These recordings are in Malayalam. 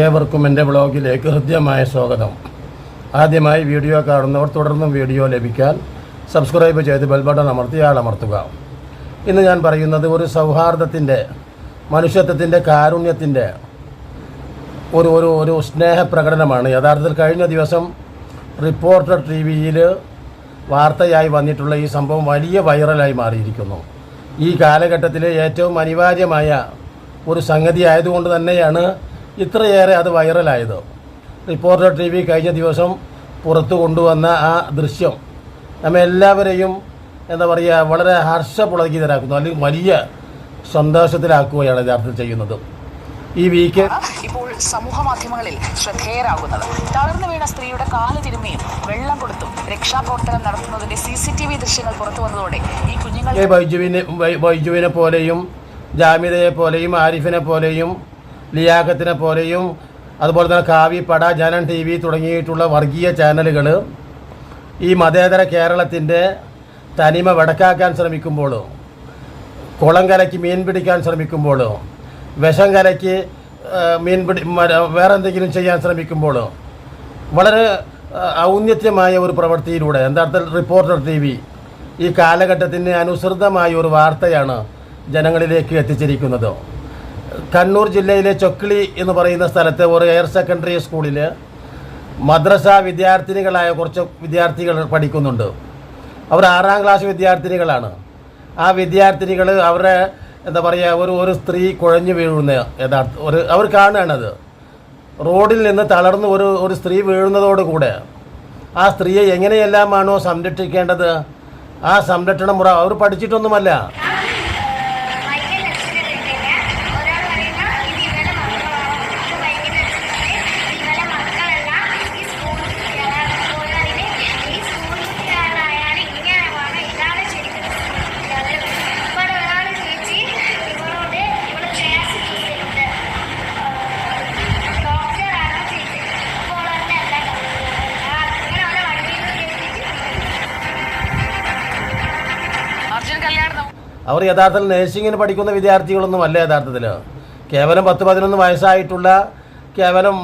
ഏവർക്കും എന്റെ ബ്ലോഗിലേക്ക് ഹൃദ്യമായ സ്വാഗതം. ആദ്യമായി വീഡിയോ കാണുന്നവർ തുടർന്നും വീഡിയോ ലഭിക്കാൻ സബ്സ്ക്രൈബ് ചെയ്ത് ബെൽബട്ടൺ അമർത്തി ആളമർത്തുക ഇന്ന് ഞാൻ പറയുന്നത് ഒരു സൗഹാർദ്ദത്തിന്റെ മനുഷ്യത്വത്തിന്റെ കാരുണ്യത്തിന്റെ ഒരു ഒരു ഒരു സ്നേഹപ്രകടനമാണ്. യഥാർത്ഥത്തിൽ കഴിഞ്ഞ ദിവസം റിപ്പോർട്ടർ ടി വിയിൽ വാർത്തയായി വന്നിട്ടുള്ള ഈ സംഭവം വലിയ വൈറലായി മാറിയിരിക്കുന്നു. ഈ കാലഘട്ടത്തിലെ ഏറ്റവും അനിവാര്യമായ ഒരു സംഗതി ആയതുകൊണ്ട് തന്നെയാണ് ഇത്രയേറെ അത് വൈറലായത്? റിപ്പോർട്ടർ ടി വി കഴിഞ്ഞ ദിവസം പുറത്തു കൊണ്ടുവന്ന ആ ദൃശ്യം നമ്മെ എല്ലാവരെയും എന്താ പറയുക വളരെ ഹർഷപുളകിതരാക്കുന്നു അല്ലെങ്കിൽ വലിയ സന്തോഷത്തിലാക്കുകയാണ് യഥാർത്ഥത്തിൽ ചെയ്യുന്നത്. ഈ വീക്ക് ഇപ്പോൾ സമൂഹ മാധ്യമങ്ങളിൽ ശ്രദ്ധേയരാകുന്നത്. തളർന്നു വീണ സ്ത്രീയുടെ കാൽ തിരുമ്മിയും വെള്ളം കൊടുത്തും രക്ഷാപ്രവർത്തനം നടത്തുന്നതിന്റെ സി സി ടി വി ദൃശ്യങ്ങൾ പുറത്തു വന്നതോടെ ഈ കുഞ്ഞുങ്ങളെ ബൈജുവിനെ ബൈജുവിനെ പോലെയും ജാമിതയെ പോലെയും ആരിഫിനെ പോലെയും ലിയാഖത്തിനെ പോലെയും അതുപോലെ തന്നെ കാവി പട ജനൻ ടി വി തുടങ്ങിയിട്ടുള്ള വർഗീയ ചാനലുകൾ ഈ മതേതര കേരളത്തിന്റെ തനിമ വടക്കാക്കാൻ ശ്രമിക്കുമ്പോൾ കുളം കലക്കി മീൻ പിടിക്കാൻ ശ്രമിക്കുമ്പോൾ വിഷം കലക്കി മീൻ പിടി മര- വേറെ എന്തെങ്കിലും ചെയ്യാൻ ശ്രമിക്കുമ്പോൾ വളരെ ഔന്നത്യമായ ഒരു പ്രവൃത്തിയിലൂടെ യഥാർത്ഥത്തിൽ റിപ്പോർട്ടർ ടി വി ഈ കാലഘട്ടത്തിന് അനുസൃതമായ ഒരു വാർത്തയാണ് ജനങ്ങളിലേക്ക് എത്തിച്ചിരിക്കുന്നത്. കണ്ണൂർ ജില്ലയിലെ ചൊക്കിളി എന്ന് പറയുന്ന സ്ഥലത്തെ ഒരു ഹയർ സെക്കൻഡറി സ്കൂളിൽ മദ്രസ വിദ്യാർത്ഥിനികളായ കുറച്ച് വിദ്യാർത്ഥികൾ പഠിക്കുന്നുണ്ട്. അവർ ആറാം ക്ലാസ് വിദ്യാർത്ഥിനികളാണ്. ആ വിദ്യാർത്ഥിനികൾ അവരുടെ എന്താ പറയുക ഒരു ഒരു സ്ത്രീ കുഴഞ്ഞു വീഴുന്ന യഥാർത്ഥ ഒരു അവർ കാണുകയാണത് റോഡിൽ നിന്ന് തളർന്ന് ഒരു ഒരു സ്ത്രീ വീഴുന്നതോടുകൂടെ ആ സ്ത്രീയെ എങ്ങനെയെല്ലാമാണോ സംരക്ഷിക്കേണ്ടത്? ആ സംരക്ഷണ മുറ അവർ പഠിച്ചിട്ടൊന്നുമല്ല. അവർ യഥാർത്ഥത്തിൽ നഴ്സിങ്ങിന് പഠിക്കുന്ന വിദ്യാർത്ഥികളൊന്നും അല്ല യഥാർത്ഥത്തിൽ കേവലം പത്ത് പതിനൊന്ന് വയസ്സായിട്ടുള്ള കേവലം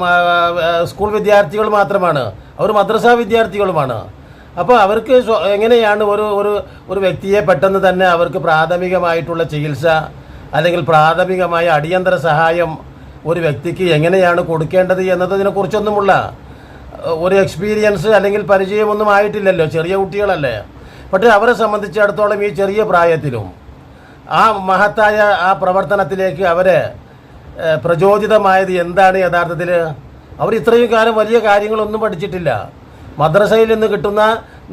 സ്കൂൾ വിദ്യാർത്ഥികൾ മാത്രമാണ്. അവർ മദ്രസ വിദ്യാർത്ഥികളുമാണ്. അപ്പോൾ അവർക്ക് എങ്ങനെയാണ് ഒരു ഒരു ഒരു വ്യക്തിയെ പെട്ടെന്ന് തന്നെ അവർക്ക് പ്രാഥമികമായിട്ടുള്ള ചികിത്സ അല്ലെങ്കിൽ പ്രാഥമികമായ അടിയന്തര സഹായം ഒരു വ്യക്തിക്ക് എങ്ങനെയാണ് കൊടുക്കേണ്ടത് എന്നതിനെക്കുറിച്ചൊന്നുമുള്ള ഒരു എക്സ്പീരിയൻസ് അല്ലെങ്കിൽ പരിചയമൊന്നും ആയിട്ടില്ലല്ലോ ചെറിയ കുട്ടികളല്ലേ. പക്ഷേ അവരെ സംബന്ധിച്ചിടത്തോളം ഈ ചെറിയ പ്രായത്തിലും ആ മഹത്തായ ആ പ്രവർത്തനത്തിലേക്ക് അവരെ പ്രചോദിതമായത് എന്താണ് യഥാർത്ഥത്തിൽ അവർ ഇത്രയും കാലം വലിയ കാര്യങ്ങളൊന്നും പഠിച്ചിട്ടില്ല. മദ്രസയിൽ നിന്ന് കിട്ടുന്ന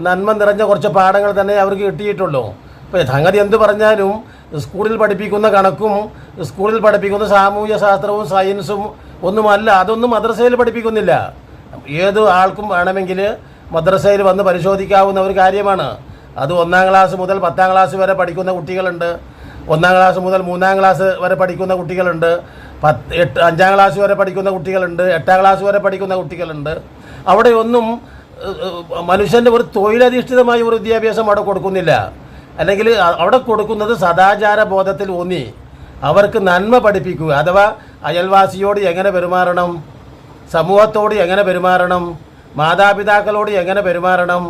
നന്മ നിറഞ്ഞ കുറച്ച് പാഠങ്ങൾ തന്നെ അവർക്ക് കിട്ടിയിട്ടുള്ളൂ. ഇപ്പോൾ സംഗതി എന്ത് പറഞ്ഞാലും സ്കൂളിൽ പഠിപ്പിക്കുന്ന കണക്കും സ്കൂളിൽ പഠിപ്പിക്കുന്ന സാമൂഹ്യ ശാസ്ത്രവും സയൻസും ഒന്നുമല്ല അതൊന്നും മദ്രസയിൽ പഠിപ്പിക്കുന്നില്ല. ഏത് ആൾക്കും വേണമെങ്കിൽ മദ്രസയിൽ വന്ന് പരിശോധിക്കാവുന്ന ഒരു കാര്യമാണ്. അത് ഒന്നാം ക്ലാസ് മുതൽ പത്താം ക്ലാസ് വരെ പഠിക്കുന്ന കുട്ടികളുണ്ട്. ഒന്നാം ക്ലാസ് മുതൽ മൂന്നാം ക്ലാസ് വരെ പഠിക്കുന്ന കുട്ടികളുണ്ട്. പത്ത് എട്ട് അഞ്ചാം ക്ലാസ് വരെ പഠിക്കുന്ന കുട്ടികളുണ്ട്. എട്ടാം ക്ലാസ് വരെ പഠിക്കുന്ന കുട്ടികളുണ്ട്. അവിടെയൊന്നും മനുഷ്യന്റെ ഒരു തൊഴിലധിഷ്ഠിതമായ ഒരു വിദ്യാഭ്യാസം അവിടെ കൊടുക്കുന്നില്ല. അല്ലെങ്കിൽ അവിടെ കൊടുക്കുന്നത് സദാചാര ബോധത്തിൽ ഊന്നി. അവർക്ക് നന്മ പഠിപ്പിക്കുക. അഥവാ അയൽവാസിയോട് എങ്ങനെ പെരുമാറണം? സമൂഹത്തോട് എങ്ങനെ പെരുമാറണം? മാതാപിതാക്കളോട് എങ്ങനെ പെരുമാറണം?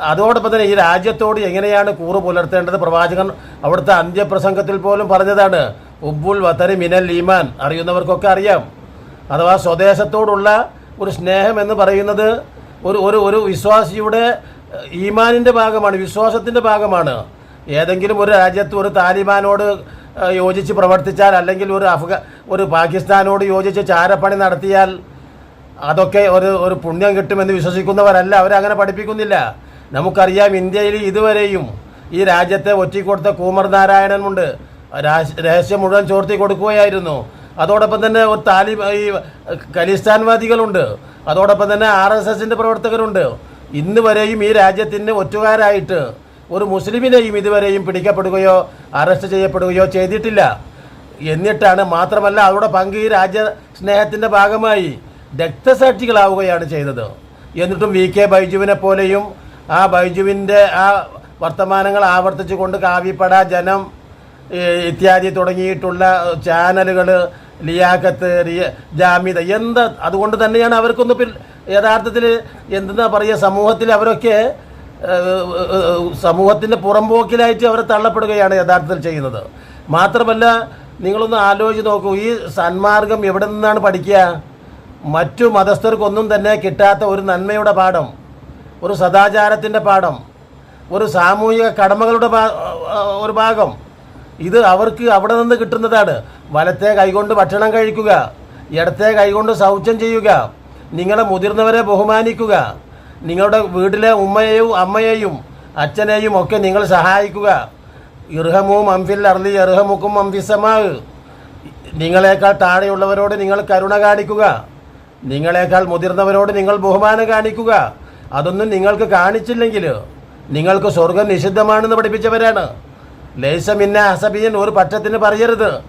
അതോടൊപ്പം തന്നെ ഈ രാജ്യത്തോട് എങ്ങനെയാണ് കൂറ് പുലർത്തേണ്ടത്? പ്രവാചകൻ അവിടുത്തെ അന്ത്യപ്രസംഗത്തിൽ പോലും പറഞ്ഞതാണ് ഉബ്ബുൽ വത്തരി മിനൽ ഈമാൻ. അറിയുന്നവർക്കൊക്കെ അറിയാം. അഥവാ സ്വദേശത്തോടുള്ള ഒരു സ്നേഹം എന്ന് പറയുന്നത് ഒരു ഒരു ഒരു വിശ്വാസിയുടെ ഈമാനിന്റെ ഭാഗമാണ് വിശ്വാസത്തിന്റെ ഭാഗമാണ്. ഏതെങ്കിലും ഒരു രാജ്യത്ത് ഒരു താലിബാനോട് യോജിച്ച് പ്രവർത്തിച്ചാൽ അല്ലെങ്കിൽ ഒരു അഫ്ഗ ഒരു പാകിസ്ഥാനോട് യോജിച്ച് ചാരപ്പണി നടത്തിയാൽ അതൊക്കെ ഒരു ഒരു പുണ്യം കിട്ടുമെന്ന് വിശ്വസിക്കുന്നവരല്ല അവരങ്ങനെ പഠിപ്പിക്കുന്നില്ല. നമുക്കറിയാം ഇന്ത്യയിൽ ഇതുവരെയും ഈ രാജ്യത്തെ ഒറ്റിക്കൊടുത്ത കൂമർ നാരായണനുണ്ട് രഹസ്യം മുഴുവൻ ചോർത്തി കൊടുക്കുകയായിരുന്നു. അതോടൊപ്പം തന്നെ ഒരു താലിബ് ഈ ഖലിസ്ഥാൻവാദികളുണ്ട്. അതോടൊപ്പം തന്നെ ആർ എസ് എസിന്റെ പ്രവർത്തകരുണ്ട്. ഇന്ന് വരെയും ഈ രാജ്യത്തിന് ഒറ്റുകാരായിട്ട് ഒരു മുസ്ലിമിനെയും ഇതുവരെയും പിടിക്കപ്പെടുകയോ അറസ്റ്റ് ചെയ്യപ്പെടുകയോ ചെയ്തിട്ടില്ല. എന്നിട്ടാണ് മാത്രമല്ല അവരുടെ പങ്ക് ഈ രാജ്യ സ്നേഹത്തിന്റെ ഭാഗമായി രക്തസാക്ഷികളാവുകയാണ് ചെയ്തത്. എന്നിട്ടും വി കെ ബൈജുവിനെ പോലെയും ആ ബൈജുവിന്റെ ആ വർത്തമാനങ്ങൾ ആവർത്തിച്ചുകൊണ്ട് കാവ്യപ്പട ജനം ഇത്യാദി തുടങ്ങിയിട്ടുള്ള ചാനലുകൾ ലിയാക്കത്ത് റിയ ജാമ്യത എന്ത് അതുകൊണ്ട് തന്നെയാണ് അവർക്കൊന്ന് യഥാർത്ഥത്തിൽ എന്തെന്നാ പറയുക സമൂഹത്തിൽ അവരൊക്കെ സമൂഹത്തിന്റെ പുറംപോക്കിലായിട്ട് അവരെ തള്ളപ്പെടുകയാണ് യഥാർത്ഥത്തിൽ ചെയ്യുന്നത്. മാത്രമല്ല നിങ്ങളൊന്ന് ആലോചിച്ച് നോക്കൂ ഈ സന്മാർഗം എവിടെ നിന്നാണ് പഠിക്കുക? മറ്റു മതസ്ഥർക്കൊന്നും തന്നെ കിട്ടാത്ത ഒരു നന്മയുടെ പാഠം. ഒരു സദാചാരത്തിന്റെ പാഠം ഒരു സാമൂഹിക കടമകളുടെ ഒരു ഭാഗം. ഇത് അവർക്ക് അവിടെ നിന്ന് കിട്ടുന്നതാണ്. വലത്തെ കൈകൊണ്ട് ഭക്ഷണം കഴിക്കുക ഇടത്തെ കൈകൊണ്ട് ശൗചം ചെയ്യുക നിങ്ങളെ മുതിർന്നവരെ ബഹുമാനിക്കുക നിങ്ങളുടെ വീട്ടിലെ ഉമ്മയെയും അമ്മയെയും അച്ഛനെയും ഒക്കെ നിങ്ങൾ സഹായിക്കുക. ഇർഹമും അംഫിൽ അർലി ഇർഹമുക്കും അംഫിസമാവ് നിങ്ങളെക്കാൾ താഴെയുള്ളവരോട് നിങ്ങൾ കരുണ കാണിക്കുക. നിങ്ങളെക്കാൾ മുതിർന്നവരോട് നിങ്ങൾ ബഹുമാനം കാണിക്കുക. അതൊന്നും നിങ്ങൾക്ക് കാണിച്ചില്ലെങ്കിൽ നിങ്ങൾക്ക് സ്വർഗം നിഷിദ്ധമാണെന്ന് പഠിപ്പിച്ചവരാണ്. ലേശമിന്ന അസബിയൻ ഒരു പക്ഷത്തിന് പറയരുത്.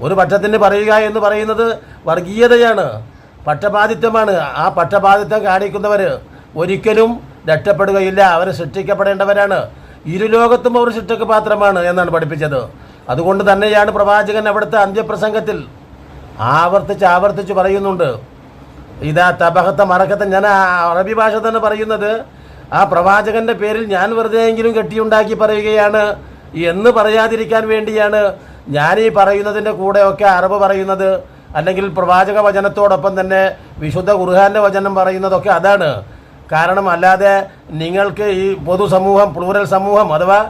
ഒരു പക്ഷത്തിന് പറയുക എന്ന് പറയുന്നത് വർഗീയതയാണ്. പക്ഷപാതിത്വമാണ്. ആ പക്ഷപാതിത്വം കാണിക്കുന്നവർ ഒരിക്കലും രക്ഷപ്പെടുകയില്ല. അവർ സൃഷ്ടിക്കപ്പെടേണ്ടവരാണ്. ഇരുലോകത്തും അവർ സൃഷ്ടിക്ക് പാത്രമാണ് എന്നാണ് പഠിപ്പിച്ചത്. അതുകൊണ്ട് തന്നെയാണ് പ്രവാചകൻ അവിടുത്തെ അന്ത്യപ്രസംഗത്തിൽ ആവർത്തിച്ച് ആവർത്തിച്ച് പറയുന്നുണ്ട്. ഇതാ തപഹത്തെ മറക്കത്തെ ഞാൻ അറബി ഭാഷ തന്നെ പറയുന്നത്. ആ പ്രവാചകന്റെ പേരിൽ ഞാൻ വെറുതെയെങ്കിലും കെട്ടിയുണ്ടാക്കി പറയുകയാണ്. എന്ന് പറയാതിരിക്കാൻ വേണ്ടിയാണ് ഞാൻ ഈ പറയുന്നതിന്റെ കൂടെയൊക്കെ അറബ് പറയുന്നത്. അല്ലെങ്കിൽ പ്രവാചക വചനത്തോടൊപ്പം തന്നെ വിശുദ്ധ ഖുർഹാന്റെ വചനം പറയുന്നതൊക്കെ അതാണ്. കാരണം അല്ലാതെ നിങ്ങൾക്ക് ഈ പൊതുസമൂഹം പ്ലൂറൽ സമൂഹം അഥവാ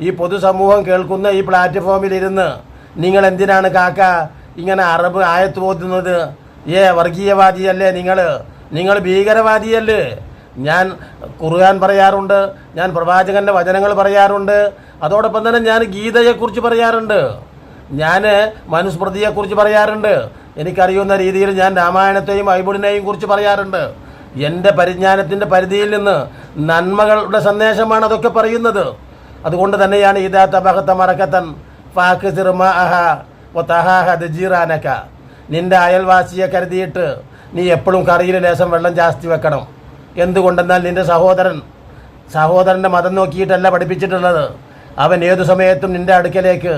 ഈ പൊതുസമൂഹം കേൾക്കുന്ന ഈ പ്ലാറ്റ്ഫോമിൽ ഇരുന്ന് നിങ്ങൾ എന്തിനാണ് കാക്ക ഇങ്ങനെ അറബ് ആയത്ത് ഓതുന്നത്? ഏ വർഗീയവാദിയല്ലേ നിങ്ങൾ നിങ്ങൾ ഭീകരവാദിയല്ലേ? ഞാൻ ഖുർആൻ പറയാറുണ്ട് ഞാൻ പ്രവാചകന്റെ വചനങ്ങൾ പറയാറുണ്ട് അതോടൊപ്പം തന്നെ ഞാൻ ഗീതയെക്കുറിച്ച് പറയാറുണ്ട്. ഞാൻ മനുസ്മൃതിയെക്കുറിച്ച് പറയാറുണ്ട്. എനിക്കറിയുന്ന രീതിയിൽ ഞാൻ രാമായണത്തെയും ബൈബിളിനെയും കുറിച്ച് പറയാറുണ്ട്. എന്റെ പരിജ്ഞാനത്തിന്റെ പരിധിയിൽ നിന്ന് നന്മകളുടെ സന്ദേശമാണ് അതൊക്കെ പറയുന്നത്. അതുകൊണ്ട് തന്നെയാണ് ഇതാത്ത ബഹത്ത മറക്കത്തൻ ഫാക്ക് ഒ ഒത്തഹാഹ ദജീറാനക്ക നിന്റെ അയൽവാസിയെ കരുതിയിട്ട് നീ എപ്പോഴും കറിയിൽ ലേശം വെള്ളം ജാസ്തി വെക്കണം. എന്തുകൊണ്ടെന്നാൽ നിന്റെ സഹോദരൻ സഹോദരന്റെ മതം നോക്കിയിട്ടല്ല പഠിപ്പിച്ചിട്ടുള്ളത്. അവൻ ഏതു സമയത്തും നിന്റെ അടുക്കലേക്ക്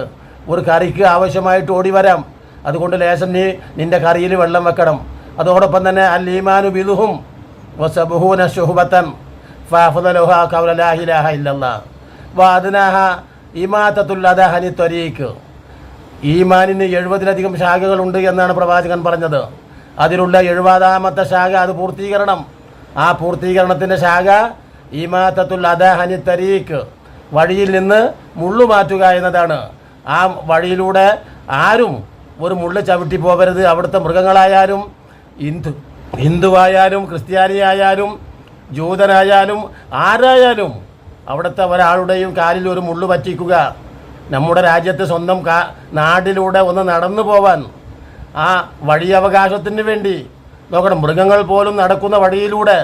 ഒരു കറിക്ക് ആവശ്യമായിട്ട് ഓടി വരാം. അതുകൊണ്ട് ലേശം നീ നിന്റെ കറിയിൽ വെള്ളം വെക്കണം. അതോടൊപ്പം തന്നെ അൽ ഈമാനു ബിദുഹും വസബുഹൂന ശുഹുബത്തൻ ഫാഫുദലുഹ കൗലലാഹിലാഹ ഇല്ലല്ലാ. വാദനാഹ ഇമാതത്തുൽ അദഹനി ത്വരീക്ക് ഈമാനിന് എഴുപതിലധികം ശാഖകളുണ്ട് എന്നാണ് പ്രവാചകൻ പറഞ്ഞത്. അതിലുള്ള എഴുപതാമത്തെ ശാഖ അത് പൂർത്തീകരണം. ആ പൂർത്തീകരണത്തിന്റെ ശാഖ ഈമാത്തത്തുൽ അദഹനി തരീഖ്. വഴിയിൽ നിന്ന് മുള്ളു മാറ്റുക എന്നതാണ്. ആ വഴിയിലൂടെ ആരും ഒരു മുള്ള് ചവിട്ടി പോകരുത് അവിടുത്തെ മൃഗങ്ങളായാലും ഹിന്ദു ഹിന്ദുവായാലും ക്രിസ്ത്യാനിയായാലും ജൂതനായാലും ആരായാലും അവിടുത്തെ ഒരാളുടെയും കാലിൽ ഒരു മുള്ളു പറ്റിക്കുക. നമ്മുടെ രാജ്യത്ത് സ്വന്തം കാ നാടിലൂടെ ഒന്ന് നടന്നു പോവാൻ ആ വഴി അവകാശത്തിന് വേണ്ടി നോക്കണം. മൃഗങ്ങൾ പോലും നടക്കുന്ന വഴിയിലൂടെ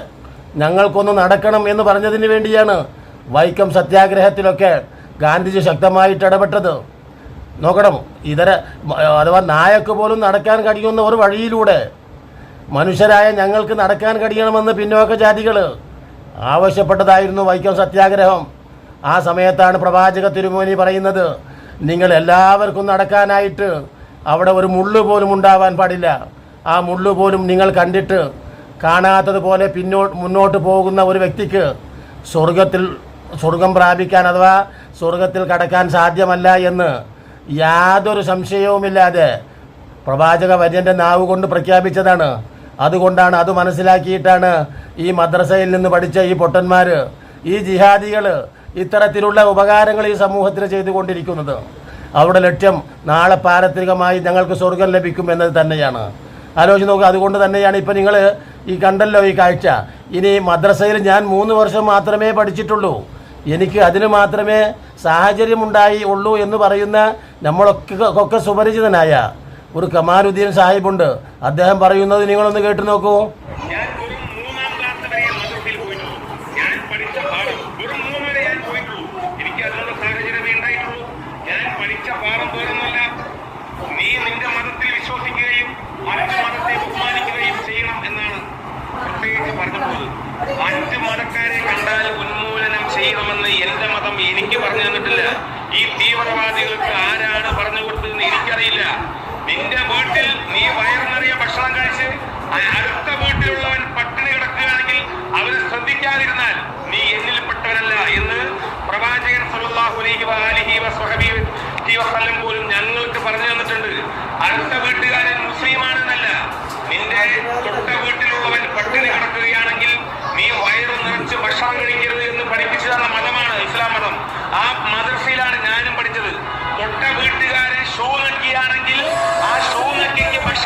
ഞങ്ങൾക്കൊന്ന് നടക്കണം എന്ന് പറഞ്ഞതിന് വേണ്ടിയാണ് വൈക്കം സത്യാഗ്രഹത്തിലൊക്കെ ഗാന്ധിജി ശക്തമായിട്ട് ഇടപെട്ടത്. നോക്കണം ഇതര അഥവാ നായക്ക് പോലും നടക്കാൻ കഴിയുന്ന ഒരു വഴിയിലൂടെ മനുഷ്യരായ ഞങ്ങൾക്ക് നടക്കാൻ കഴിയണമെന്ന് പിന്നോക്ക ജാതികൾ ആവശ്യപ്പെട്ടതായിരുന്നു വൈക്കം സത്യാഗ്രഹം. ആ സമയത്താണ് പ്രവാചക തിരുമോനി പറയുന്നത് നിങ്ങൾ എല്ലാവർക്കും നടക്കാനായിട്ട് അവിടെ ഒരു മുള്ളു പോലും ഉണ്ടാവാൻ പാടില്ല. ആ മുള്ളു പോലും നിങ്ങൾ കണ്ടിട്ട് കാണാത്തതുപോലെ പിന്നോട്ട് മുന്നോട്ട് പോകുന്ന ഒരു വ്യക്തിക്ക് സ്വർഗത്തിൽ സ്വർഗം പ്രാപിക്കാൻ അഥവാ സ്വർഗത്തിൽ കടക്കാൻ സാധ്യമല്ല എന്ന് യാതൊരു സംശയവുമില്ലാതെ പ്രവാചക വര്യന്റെ നാവ് കൊണ്ട് പ്രഖ്യാപിച്ചതാണ്. അതുകൊണ്ടാണ് അത് മനസ്സിലാക്കിയിട്ടാണ് ഈ മദ്രസയിൽ നിന്ന് പഠിച്ച ഈ പൊട്ടന്മാർ ഈ ജിഹാദികൾ ഇത്തരത്തിലുള്ള ഉപകാരങ്ങൾ ഈ സമൂഹത്തിന് ചെയ്തുകൊണ്ടിരിക്കുന്നത്. അവരുടെ ലക്ഷ്യം നാളെ പാരത്രികമായി ഞങ്ങൾക്ക് സ്വർഗം ലഭിക്കും എന്നത് തന്നെയാണ്. ആലോചിച്ച് നോക്കുക അതുകൊണ്ട് തന്നെയാണ് ഇപ്പം നിങ്ങൾ ഈ കണ്ടല്ലോ ഈ കാഴ്ച. ഇനി മദ്രസയിൽ ഞാൻ മൂന്ന് വർഷം മാത്രമേ പഠിച്ചിട്ടുള്ളൂ. എനിക്ക് അതിന് മാത്രമേ സാഹചര്യമുണ്ടായി ഉള്ളൂ എന്ന് പറയുന്ന നമ്മളൊക്കെ ഒക്കെ സുപരിചിതനായ ഒരു കമാലുദ്ദീൻ സാഹിബുണ്ട്. അദ്ദേഹം പറയുന്നത് നിങ്ങളൊന്ന് കേട്ടു നോക്കൂ.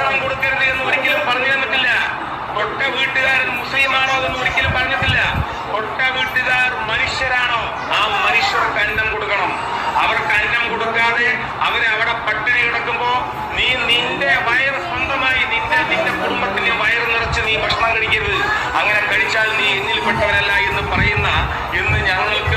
ഭക്ഷണം കൊടുക്കരുത് എന്ന് ഒരിക്കലും പറഞ്ഞു തന്നിട്ടില്ല തൊട്ട വീട്ടുകാരൻ മുസ്ലിമാണോ എന്ന് ഒരിക്കലും പറഞ്ഞിട്ടില്ല തൊട്ട വീട്ടുകാർ മനുഷ്യരാണോ? ആ മനുഷ്യർക്ക് അന്നം കൊടുക്കണം. അവർക്ക് അന്നം കൊടുക്കാതെ അവരെ അവിടെ പട്ടിണി കിടക്കുമ്പോ നീ നിന്റെ വയറ് സ്വന്തമായി നിന്റെ നിന്റെ കുടുംബത്തിന്റെ വയറ് നിറച്ച് നീ ഭക്ഷണം കഴിക്കരുത്. അങ്ങനെ കഴിച്ചാൽ നീ എന്നിൽപ്പെട്ടവരല്ല എന്ന് പറയുന്ന എന്ന് ഞങ്ങൾക്ക്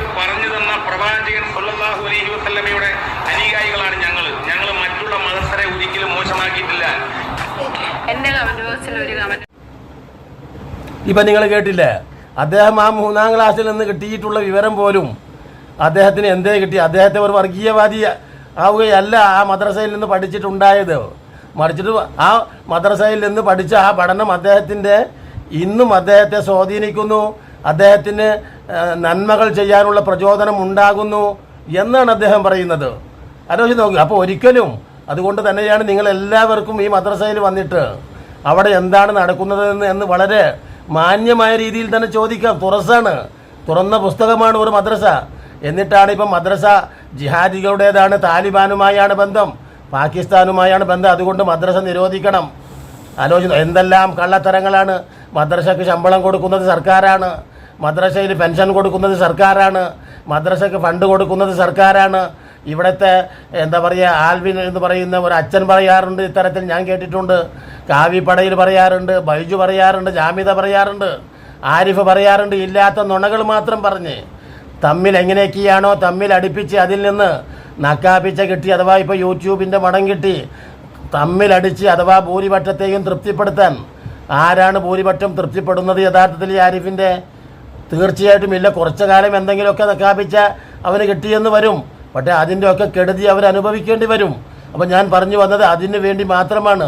ഇപ്പം നിങ്ങൾ കേട്ടില്ലേ? അദ്ദേഹം ആ മൂന്നാം ക്ലാസ്സിൽ നിന്ന് കിട്ടിയിട്ടുള്ള വിവരം പോലും അദ്ദേഹത്തിന് എന്തേ കിട്ടി? അദ്ദേഹത്തെ ഒരു വർഗീയവാദി ആവുകയല്ല ആ മദ്രസയിൽ നിന്ന് പഠിച്ചിട്ടുണ്ടായത്. മറിച്ചിട്ട് ആ മദ്രസയിൽ നിന്ന് പഠിച്ച ആ പഠനം അദ്ദേഹത്തിന്റെ ഇന്നും അദ്ദേഹത്തെ സ്വാധീനിക്കുന്നു. അദ്ദേഹത്തിന് നന്മകൾ ചെയ്യാനുള്ള പ്രചോദനം ഉണ്ടാകുന്നു എന്നാണ് അദ്ദേഹം പറയുന്നത്. ആലോചിച്ച് നോക്കുക അപ്പോൾ ഒരിക്കലും അതുകൊണ്ട് തന്നെയാണ് നിങ്ങൾ എല്ലാവർക്കും ഈ മദ്രസയിൽ വന്നിട്ട് അവിടെ എന്താണ് നടക്കുന്നത് എന്ന് വളരെ മാന്യമായ രീതിയിൽ തന്നെ ചോദിക്കാം. തുറസാണ്. തുറന്ന പുസ്തകമാണ് ഒരു മദ്രസ. എന്നിട്ടാണ് ഇപ്പം മദ്രസ ജിഹാദികളുടേതാണ് താലിബാനുമായാണ് ബന്ധം പാകിസ്ഥാനുമായാണ് ബന്ധം. അതുകൊണ്ട് മദ്രസ നിരോധിക്കണം. ആലോചന എന്തെല്ലാം കള്ളത്തരങ്ങളാണ്. മദ്രസയ്ക്ക് ശമ്പളം കൊടുക്കുന്നത് സർക്കാരാണ്. മദ്രസയിൽ പെൻഷൻ കൊടുക്കുന്നത് സർക്കാരാണ്. മദ്രസയ്ക്ക് ഫണ്ട് കൊടുക്കുന്നത് സർക്കാരാണ്. ഇവിടുത്തെ എന്താ പറയുക ആൽവിൻ എന്ന് പറയുന്ന ഒരു അച്ഛൻ പറയാറുണ്ട് ഇത്തരത്തിൽ ഞാൻ കേട്ടിട്ടുണ്ട്. കാവി പടയിൽ പറയാറുണ്ട് ബൈജു പറയാറുണ്ട് ജാമിത പറയാറുണ്ട് ആരിഫ് പറയാറുണ്ട് ഇല്ലാത്ത നുണകൾ മാത്രം പറഞ്ഞ്. തമ്മിൽ എങ്ങനെയൊക്കെയാണോ തമ്മിൽ അടുപ്പിച്ച് അതിൽ നിന്ന് നക്കാപ്പിച്ച കിട്ടി അഥവാ ഇപ്പോൾ യൂട്യൂബിന്റെ മടം കിട്ടി തമ്മിലടിച്ച് അഥവാ ഭൂരിപക്ഷത്തെയും തൃപ്തിപ്പെടുത്താൻ ആരാണ് ഭൂരിപക്ഷം തൃപ്തിപ്പെടുന്നത് യഥാർത്ഥത്തിൽ ആരിഫിന്റെ തീർച്ചയായിട്ടും ഇല്ല കുറച്ചു കാലം എന്തെങ്കിലുമൊക്കെ നക്കാപ്പിച്ച അവന് കിട്ടിയെന്ന് വരും. പക്ഷേ അതിന്റെയൊക്കെ കെടുതി അവർ അനുഭവിക്കേണ്ടി വരും. അപ്പോൾ ഞാൻ പറഞ്ഞു വന്നത് അതിന് വേണ്ടി മാത്രമാണ്.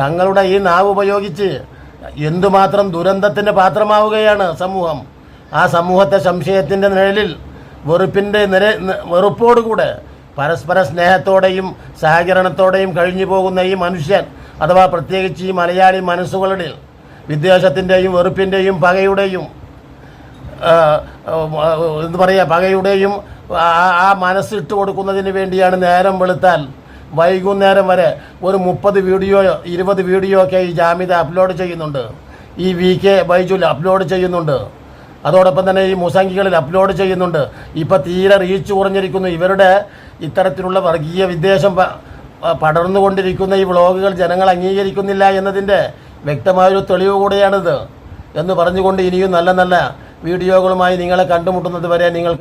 തങ്ങളുടെ ഈ നാവ് ഉപയോഗിച്ച് എന്തുമാത്രം ദുരന്തത്തിന്റെ പാത്രമാവുകയാണ് സമൂഹം. ആ സമൂഹത്തെ സംശയത്തിന്റെ നിഴലിൽ വെറുപ്പിന്റെ നിര വെറുപ്പോടുകൂടെ പരസ്പര സ്നേഹത്തോടെയും സഹകരണത്തോടെയും കഴിഞ്ഞു പോകുന്ന ഈ മനുഷ്യൻ അഥവാ പ്രത്യേകിച്ച് ഈ മലയാളി മനസ്സുകളുടെ വിദ്വേഷത്തിന്റെയും വെറുപ്പിന്റെയും പകയുടെയും എന്ത് പറയുക പകയുടെയും ആ- മനസ്സിട്ട് കൊടുക്കുന്നതിന് വേണ്ടിയാണ് നേരം വെളുത്താൽ വൈകുന്നേരം വരെ ഒരു മുപ്പത് വീഡിയോയോ ഇരുപത് വീഡിയോ ഒക്കെ ഈ ജാമ്യത അപ്ലോഡ് ചെയ്യുന്നുണ്ട്. ഈ വി കെ ബൈജുൽ അപ്ലോഡ് ചെയ്യുന്നുണ്ട്. അതോടൊപ്പം തന്നെ ഈ മുസംഗികളിൽ അപ്ലോഡ് ചെയ്യുന്നുണ്ട്. ഇപ്പം തീരെ റീച്ച് കുറഞ്ഞിരിക്കുന്നു. ഇവരുടെ ഇത്തരത്തിലുള്ള വർഗീയ വിദ്വേഷം പടർന്നുകൊണ്ടിരിക്കുന്ന ഈ വ്ളോഗുകൾ ജനങ്ങൾ അംഗീകരിക്കുന്നില്ല എന്നതിന്റെ വ്യക്തമായൊരു തെളിവ് കൂടെയാണിത്. എന്ന് പറഞ്ഞുകൊണ്ട് ഇനിയും നല്ല നല്ല വീഡിയോകളുമായി നിങ്ങളെ കണ്ടുമുട്ടുന്നത് വരെ നിങ്ങൾ